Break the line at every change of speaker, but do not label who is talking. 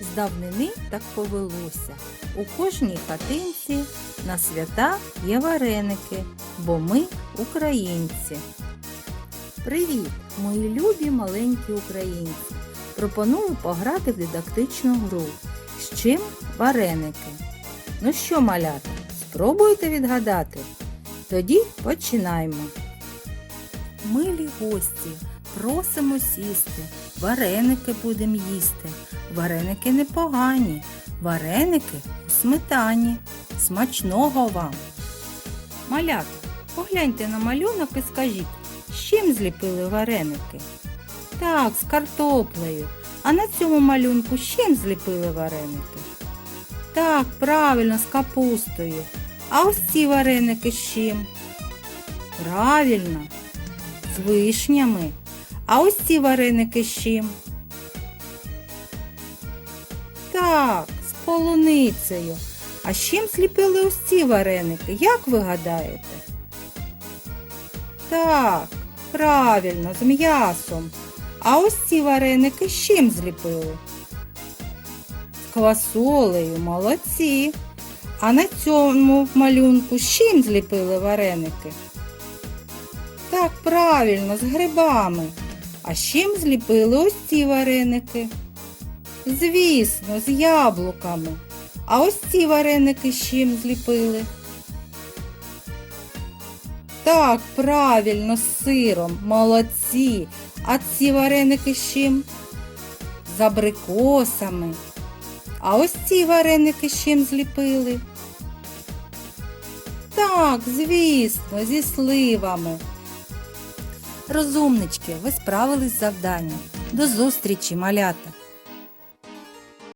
З давнини так повелося. У кожній хатинці на свята є вареники, бо ми українці. Привіт, мої любі маленькі українці! Пропоную пограти в дидактичну гру. З чим вареники? Ну що, малята, спробуйте відгадати? Тоді починаємо. Милі гості, просимо сісти, вареники будемо їсти. Вареники непогані, вареники у сметані. Смачного вам! Малята, погляньте на малюнок і скажіть, з чим зліпили вареники? Так, з картоплею. А на цьому малюнку з чим зліпили вареники? Так, правильно, з капустою. А ось ці вареники з чим? Правильно, з вишнями. А ось ці вареники з чим? Так, з полуницею. А з чим зліпили ось ці вареники? Як ви гадаєте? Так, правильно, з м'ясом. А ось ці вареники з чим зліпили? З квасолею, молодці. А на цьому малюнку з чим зліпили вареники? Так, правильно, з грибами. А з чим зліпили ось ці вареники? Звісно, з яблуками. А ось ці вареники з чим зліпили? Так, правильно, з сиром, молодці. А ці вареники з чим? З абрикосами. А ось ці вареники з чим зліпили? Так, звісно, зі сливами. Розумнички, ви справились з завданням. До зустрічі, малята!